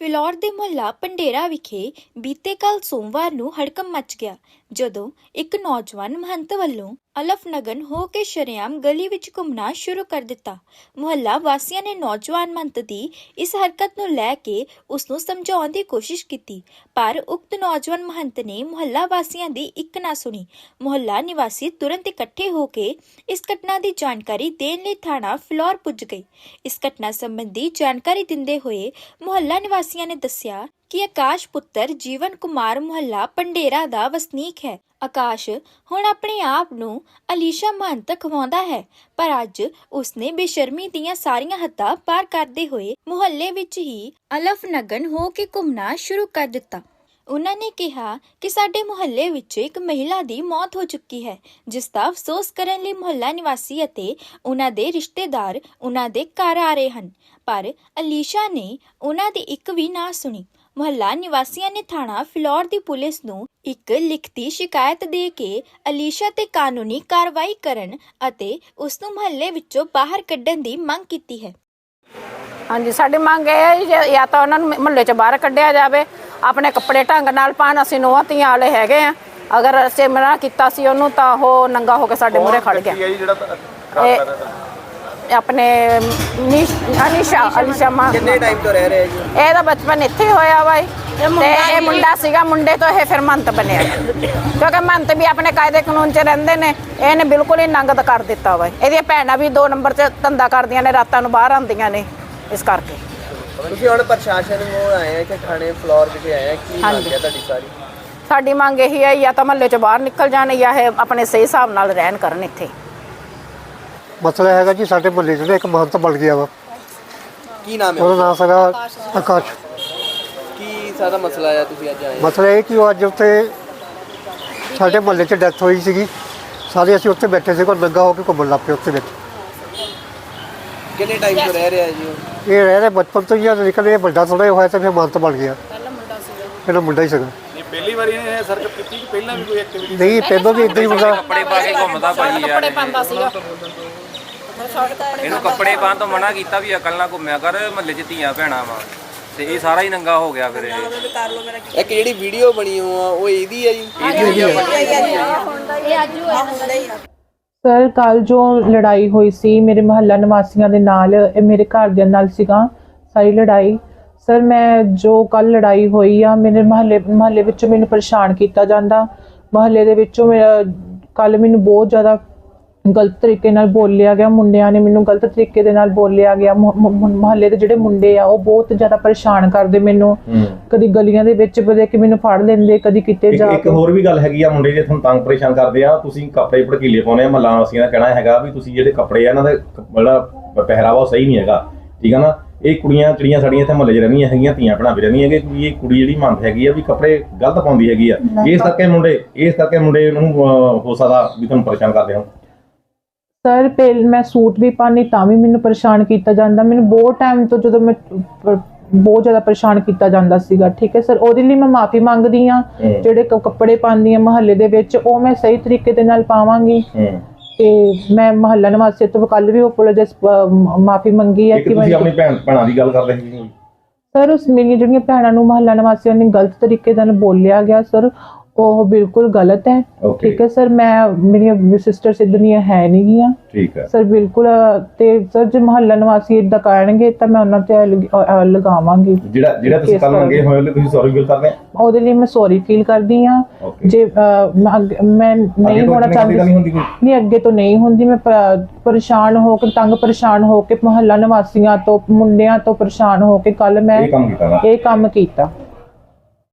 ਫਿਲੌਰ ਦੇ ਮੁਹੱਲਾ ਪੰਡੇਰਾ ਵਿਖੇ ਬੀਤੇ ਕੱਲ ਸੋਮਵਾਰ ਨੂੰ ਹੜਕੰਪ ਮਚ ਗਿਆ, ਜਦੋਂ ਇੱਕ ਨੌਜਵਾਨ ਮਹੰਤ ਵੱਲੋਂ ਅਲਫ ਹੋ ਕੇ ਸ਼ਰੇਆਮ ਗਲੀ ਵਿੱਚ ਘੁੰਮਣਾ ਸ਼ੁਰੂ ਕਰ ਦਿੱਤਾ। ਮੁਹੱਲਾ ਵਾਸੀਆਂ ਨੇ ਨੌਜਵਾਨ ਮਹੰਤ ਦੀ ਇਸ ਹਰਕਤ ਨੂੰ ਲੈ ਕੇ ਉਸ ਨੂੰ ਸਮਝਾਉਣ ਦੀ ਕੋਸ਼ਿਸ਼ ਕੀਤੀ, ਪਰ ਉਕਤ ਨੌਜਵਾਨ ਮਹੰਤ ਨੇ ਮੁਹੱਲਾ ਵਾਸੀਆਂ ਦੀ ਇੱਕ ਨਾ ਸੁਣੀ। ਮੁਹੱਲਾ ਨਿਵਾਸੀ ਤੁਰੰਤ ਇਕੱਠੇ ਹੋ ਕੇ ਇਸ ਘਟਨਾ ਦੀ ਜਾਣਕਾਰੀ ਦੇਣ ਲਈ ਥਾਣਾ ਫਲੋਰ ਪੁੱਜ ਗਏ। ਇਸ ਘਟਨਾ ਸੰਬੰਧੀ ਜਾਣਕਾਰੀ ਦਿੰਦੇ ਹੋਏ ਮੁਹੱਲਾ ਨਿਵਾਸੀਆਂ ਨੇ ਦੱਸਿਆ ਕਿ ਆਕਾਸ਼ ਪੁੱਤਰ ਜੀਵਨ ਕੁਮਾਰ ਮੁਹੱਲਾ ਪੰਡੇਰਾ ਦਾ ਵਸਨੀਕ ਹੈ। ਆਕਾਸ਼ ਹੁਣ ਆਪਣੇ ਆਪ ਨੂੰ ਅਲੀਸ਼ਾ ਮਹੰਤ ਖਵਾਉਂਦਾ ਹੈ, ਪਰ ਅੱਜ ਉਸਨੇ ਬੇਸ਼ਰਮੀ ਦੀਆਂ ਸਾਰੀਆਂ ਹੱਦਾਂ ਪਾਰ ਕਰਦੇ ਹੋਏ ਮੁਹੱਲੇ ਵਿੱਚ ਹੀ ਅਲਫ ਨਗਨ ਹੋ ਕੇ ਘੁੰਮਣਾ ਸ਼ੁਰੂ ਕਰ ਦਿੱਤਾ। ਉਹਨਾਂ ਨੇ ਕਿਹਾ ਕਿ ਸਾਡੇ ਮੁਹੱਲੇ ਵਿੱਚ ਇੱਕ ਮਹਿਲਾ ਦੀ ਮੌਤ ਹੋ ਚੁੱਕੀ ਹੈ, ਜਿਸ ਦਾ ਅਫਸੋਸ ਕਰਨ ਲਈ ਮੁਹੱਲਾ ਨਿਵਾਸੀ ਅਤੇ ਉਹਨਾਂ ਦੇ ਰਿਸ਼ਤੇਦਾਰ ਉਹਨਾਂ ਦੇ ਘਰ ਆ ਰਹੇ ਹਨ। ਪਰ ਅਲੀਸ਼ਾ ਨੇ ਉਹਨਾਂ ਦੀ ਇੱਕ ਵੀ ਨਾ ਸੁਣੀ। ਮੁਹੱਲਾ ਨਿਵਾਸੀਆਂ ਨੇ ਥਾਣਾ ਫਿਲੌਰ ਦੀ ਪੁਲਿਸ ਨੂੰ ਇੱਕ ਲਿਖਤੀ ਸ਼ਿਕਾਇਤ ਦੇ ਕੇ ਅਲੀਸ਼ਾ ਤੇ ਕਾਨੂੰਨੀ ਕਾਰਵਾਈ ਕਰਨ ਅਤੇ ਉਸ ਨੂੰ ਮੁਹੱਲੇ ਵਿੱਚੋਂ ਬਾਹਰ ਕੱਢਣ ਦੀ ਮੰਗ ਕੀਤੀ ਹੈ ਹਾਂਜੀ ਸਾਡੀ ਮੰਗ ਇਹ ਹੈ ਜੀ ਤਾਂ ਉਹਨਾਂ ਨੂੰ ਮੁਹੱਲੇ 'ਚ ਬਾਹਰ ਕੱਢਿਆ ਜਾਵੇ ਆਪਣੇ ਕੱਪੜੇ ਢੰਗ ਨਾਲ ਪਾਣ ਅਸੀਂ ਨੂੰਹਾਂ ਧੀਆਂ ਵਾਲੇ ਹੈਗੇ ਆ ਅਗਰ ਅਸੀਂ ਮਨਾ ਕੀਤਾ ਸੀ ਉਹਨੂੰ ਤਾਂ ਉਹ ਨੰਗਾ ਹੋ ਕੇ ਸਾਡੇ ਮੂਹਰੇ ਖੜ ਗਿਆ ਜਿਹੜਾ ਇਹ- ਕਰ ਰਿਹਾ ਤੁਹਾਡਾ? ਆਪਣੇ ਨਿਸ਼ ਅਲੀਸ਼ਾ ਅਲੀਸ਼ਾ ਮਾਂ ਕਿੰਨੇ ਟਾਈਮ ਤੋਂ ਰਹਿ ਰਹੇ ਜੀ? ਇਹਦਾ ਬਚਪਨ ਇੱਥੇ ਹੀ ਹੋਇਆ ਵਾ ਇਹ। ਤੇ ਇਹ ਮੁੰਡਾ ਸੀਗਾ ਮੁੰਡੇ ਤੋਂ ਇਹ ਫਿਰ ਮੰਤ ਬਣਿਆ। ਕਿਉਂਕਿ ਮੰਤ ਵੀ ਆਪਣੇ ਕਾਇਦੇ ਕਾਨੂੰਨ 'ਚ ਰਹਿੰਦੇ ਨੇ ਇਹਨੇ ਬਿਲਕੁਲ ਹੀ ਨੰਗਤ ਕਰ ਦਿੱਤਾ ਵਾ ਇਹਦੀਆਂ ਭੈਣਾਂ ਵੀ 2 ਨੰਬਰ 'ਚ ਧੰਦਾ ਕਰਦੀਆਂ ਨੇ ਰਾਤਾਂ ਨੂੰ ਬਾਹਰ ਆਉਂਦੀਆਂ ਨੇ ਇਸ ਕਰਕੇ। ਤੁਸੀਂ ਹੁਣ ਪ੍ਰਸ਼ਾਸਨ ਨੂੰ ਆਏ ਆ ਕਿ ਥਾਣੇ ਫਲੋਰ ਵਿਖੇ ਆਏ ਆ ਕੀ ਮੰਗ ਹਾਂਜੀ। ਹੈ ਤੁਹਾਡੀ ਸਾਰੀ? ਸਾਡੀ ਮੰਗ ਇਹੀ ਹੈ ਜਾਂ ਤਾਂ ਮਹੱਲੇ 'ਚ ਬਾਹਰ ਨਿਕਲ ਜਾਣ ਜਾਂ ਇਹ ਆਪਣੇ ਸਹੀ ਹਿਸਾਬ ਨਾਲ ਰਹਿਣ ਕਰਨ ਇੱਥੇ। ਮਸਲਾ ਹੈਗਾ ਜੀ ਸਾਡੇ ਮੁਹੱਲੇ 'ਚ ਨਾ ਇੱਕ ਮਹੰਤ ਬਣ ਗਿਆ ਵਾ। ਕੀ ਨਾਮ ਹੈ? ਉਹਦਾ ਨਾਮ ਸੀਗਾ ਆਕਾਸ਼। ਕੀ ਸਾਰਾ ਮਸਲਾ ਆ? ਤੁਸੀਂ ਅੱਜ ਆਏ? ਮਸਲਾ ਇਹ ਕਿ ਉਹ ਅੱਜ ਉੱਥੇ ਸਾਡੇ ਮੁਹੱਲੇ 'ਚ ਡੈਥ ਹੋਈ ਸੀਗੀ। ਸਾਰੇ ਅਸੀਂ ਉੱਥੇ ਬੈਠੇ ਸੀ ਕੋਈ ਨੰਗਾ ਹੋ ਕੇ ਘੁੰਮਣ ਲੱਗ ਪਏ ਉੱਥੇ ਵਿੱਚ। ਕਿੰਨੇ ਟਾਈਮ ਤੋਂ ਰਹਿ ਰਿਹਾ ਜੀ ਉਹ? ਇਹ ਰਹਿ ਰਹੇ ਬਚਪਨ ਤੋਂ ਹੀ ਆ ਇਹ ਵੱਡਾ ਥੋੜਾ ਹੋਇਆ ਤੇ ਫਿਰ ਮਹੰਤ ਬਣ ਗਿਆ। ਪਹਿਲਾਂ ਮੁੰਡਾ ਸੀਗਾ। ਪਹਿਲਾਂ ਮੁੰਡਾ ਹੀ ਸੀਗਾ। ਇਹ ਪਹਿਲੀ ਵਾਰੀ ਇਹਨੇ ਇਹ ਸਰਕਟ ਕੀਤੀ ਕਿ ਪਹਿਲਾਂ ਵੀ ਕੋਈ ਐਕਟੀਵਿਟੀ ਨਹੀਂ ਪਹਿਲਾਂ ਵੀ ਇਦਾਂ ਹੀ ਹੁੰਦਾ। ਕੱਪੜੇ ਪਾ ਕੇ ਘੁੰਮਦਾ ਭਾਜੀ ਯਾਰ। ਪਾਉਂਦਾ ਸੀਗਾ। ਇਹਨੂੰ ਕੱਪੜੇ ਪਾਉਣ ਤੋਂ ਮਨਾ ਕੀਤਾ ਵੀ ਅਕਲ ਨਾਲ ਘੁੰਮਿਆ ਕਰ ਮਹੱਲੇ 'ਚ ਧੀਆਂ ਭੈਣਾਂ ਵਾ। ਤੇ ਇਹ ਸਾਰਾ ਹੀ ਨੰਗਾ ਹੋ ਗਿਆ ਫਿਰ ਇਹ। ਇੱਕ ਜਿਹੜੀ ਵੀਡੀਓ ਬਣੀ ਹੋ ਆ? ਉਹ ਇਹਦੀ ਹੈ ਜੀ ਸਰ ਕੱਲ ਜੋ ਲੜਾਈ ਹੋਈ ਸੀ ਮੇਰੇ ਮਹੱਲਾ ਨਿਵਾਸੀਆਂ ਦੇ ਨਾਲ ਇਹ ਮੇਰੇ ਘਰਦਿਆਂ ਨਾਲ ਸੀਗਾ ਸਾਰੀ ਲੜਾਈ। ਸਰ ਮੈਂ ਜੋ ਕੱਲ ਲੜਾਈ ਹੋਈ ਆ ਮੇਰੇ ਮਹੱਲੇ ਮਹੱਲੇ ਵਿੱਚੋਂ ਮੈਨੂੰ ਪਰੇਸ਼ਾਨ ਕੀਤਾ ਜਾਂਦਾ। ਮਹੱਲੇ ਦੇ ਵਿੱਚੋਂ ਮੇਰਾ ਕੱਲ ਮੈਨੂੰ ਬਹੁਤ ਜ਼ਿਆਦਾ ਗਲਤ ਤਰੀਕੇ ਨਾਲ ਬੋਲਿਆ ਗਿਆ ਮੁੰਡਿਆਂ ਨੇ ਮੈਨੂੰ ਗਲਤ ਤਰੀਕੇ ਦੇ ਨਾਲ ਬੋਲਿਆ ਗਿਆ ਮਹੱਲੇ ਦੇ ਜਿਹੜੇ ਮੁੰਡੇ ਆ ਉਹ ਬਹੁਤ ਜ਼ਿਆਦਾ ਪਰੇਸ਼ਾਨ ਕਰਦੇ ਮੈਨੂੰ। ਕਦੀ ਗਲੀਆਂ ਦੇ ਵਿੱਚ ਬਦੇ ਕਿ ਮੈਨੂੰ ਫੜ ਲੈਂਦੇ ਕਦੀ ਕਿਤੇ ਜਾ ਇੱਕ ਹੋਰ ਵੀ ਗੱਲ ਹੈਗੀ ਆ ਮੁੰਡੇ ਜੇ ਤੁਹਾਨੂੰ ਤੰਗ ਪਰੇਸ਼ਾਨ ਕਰਦੇ ਆ ਤੁਸੀਂ ਕੱਪੜੇ ਭੜਕੀਲੇ ਪਾਉਨੇ ਆ ਮੱਲਾਂ ਵਾਸੀਆਂ ਦਾ ਕਹਿਣਾ ਹੈਗਾ ਵੀ ਤੁਸੀਂ ਜਿਹੜੇ ਕੱਪੜੇ ਆ ਇਹਨਾਂ ਦਾ ਜਿਹੜਾ ਪਹਿਰਾਵਾ ਸਹੀ ਨਹੀਂ ਹੈਗਾ। ਠੀਕ ਆ ਨਾ? ਇਹ ਕੁੜੀਆਂ ਜਿਹੜੀਆਂ ਸਾਡੀਆਂ ਇੱਥੇ ਮੁਹੱਲੇ 'ਚ ਰਹਿੰਦੀਆਂ ਹੈਗੀਆਂ ਧੀਆਂ ਭੈਣਾਂ ਵੀ ਰਹਿੰਦੀਆਂ ਹੈਗੀਆਂ ਕਿ ਇਹ ਕੁੜੀ ਜਿਹੜੀ ਮੰਨਦ ਹੈਗੀ ਆ ਵੀ ਕੱਪੜੇ ਗਲਤ ਪਾਉਂਦੀ ਹੈਗੀ ਆ। ਇਸ ਕਰਕੇ ਮੁੰਡੇ ਇਸ ਕਰਕੇ ਮੁੰਡੇ ਨੂੰ ਹੋ ਸਕਦਾ ਵੀ ਤੁਹਾਨੂੰ ਪਰੇਸ਼ਾਨ ਕਰਦੇ ਹੋ ਸਰ ਪਹਿਲ ਮੈਂ ਸੂਟ ਵੀ ਪਾਣੀ ਤਾਂ ਵੀ ਮੈਨੂੰ ਪਰੇਸ਼ਾਨ ਕੀਤਾ ਜਾਂਦਾ। ਮੈਨੂੰ ਬਹੁਤ ਟਾਈਮ ਤੋਂ ਜਦੋਂ ਮੈਂ ਪ- ਬਹੁਤ ਜ਼ਿਆਦਾ ਪਰੇਸ਼ਾਨ ਕੀਤਾ ਜਾਂਦਾ ਸੀਗਾ ਠੀਕ ਹੈ ਸਰ? ਉਹਦੇ ਲਈ ਮੈਂ ਮਾਫੀ ਮੰਗਦੀ ਆ ਹੂੰ। ਜਿਹੜੇ ਕ- ਕੱਪੜੇ ਪਾਉਂਦੀ ਆ ਮਹੱਲੇ ਦੇ ਵਿੱਚ ਉਹ ਮੈਂ ਸਹੀ ਤਰੀਕੇ ਦੇ ਨਾਲ ਪਾਵਾਂਗੀ। ਹੂੰ। ਤੇ ਮੈਂ ਮਹੱਲਾ ਨਿਵਾਸੀ ਤੋਂ ਕੱਲ ਵੀ ਅਪੋਲੋਜਾਈਜ਼ ਮਾਫੀ ਮੰਗੀ ਹੈ ਇੱਕ ਕਿ ਤੁਸੀਂ ਮੈਂ ਆਪਣੀ ਭੈਣ ਭੈਣਾਂ ਦੀ ਗੱਲ ਕਰਦੇ ਸੀ। ਸਰ ਉਸ ਮੇਰੀਆਂ ਜਿਹੜੀਆਂ ਭੈਣਾਂ ਨੂੰ ਮਹੱਲਾ ਨਿਵਾਸੀਆਂ ਨੇ ਗਲਤ ਤਰੀਕੇ ਨਾਲ ਬੋਲਿਆ ਗਿਆ ਸਰ ਉਹ ਬਿਲਕੁਲ ਗਲਤ ਹੈ। Okay. ਠੀਕ ਹੈ ਸਰ ਮੈਂ ਮੇਰੀਆਂ ਸਿਸਟਰ ਸਿੱਧਨੀਆਂ ਹੈ ਨਹੀਂ ਗੀਆਂ। ਠੀਕ ਹੈ। ਸਰ ਬਿਲਕੁਲ ਤੇ ਸਰ ਜੇ ਮਹੱਲਾ ਨਿਵਾਸੀ ਇਦਾਂ ਕਰਨਗੇ ਤਾਂ ਮੈਂ ਉਹਨਾਂ ਤੇ ਲਗ- ਅ, ਅ, ਲਗਾਵਾਂਗੀ। ਜਿਹੜਾ ਜਿਹੜਾ ਤੁਸੀਂ Case ਕੱਲ। ਮੰਗੇ ਹੋਏ ਹੋ ਤੁਸੀਂ ਸੌਰੀ ਫੀਲ ਕਰਦੇ ਆ ਉਹਦੇ ਲਈ ਮੈਂ ਸੌਰੀ ਫੀਲ ਕਰਦੀ ਆ. ਜੇ ਅ, ਮੈਂ ਅੱਗੇ- ਮੈਂ ਨਹੀਂ ਹੋਣਾ ਨਹੀਂ ਚਾਹੁੰਦੀ ਹੁੰਦੀ ਕੋਈ? ਨਹੀਂ ਅੱਗੇ ਤੋਂ ਨਹੀਂ ਹੁੰਦੀ। ਮੈਂ ਪ- ਪਰੇਸ਼ਾਨ ਹੋ ਕੇ ਤੰਗ ਪਰੇਸ਼ਾਨ ਹੋ ਕੇ ਮਹੱਲਾ ਨਿਵਾਸੀਆਂ ਤੋਂ ਮੁੰਡਿਆਂ ਤੋਂ ਪਰੇਸ਼ਾਨ ਹੋ ਕੇ ਕੱਲ ਮੈਂ ਇਹ ਕੰਮ ਕੀਤਾ ਨਾ ਇਹ ਕੰਮ ਕੀਤਾ।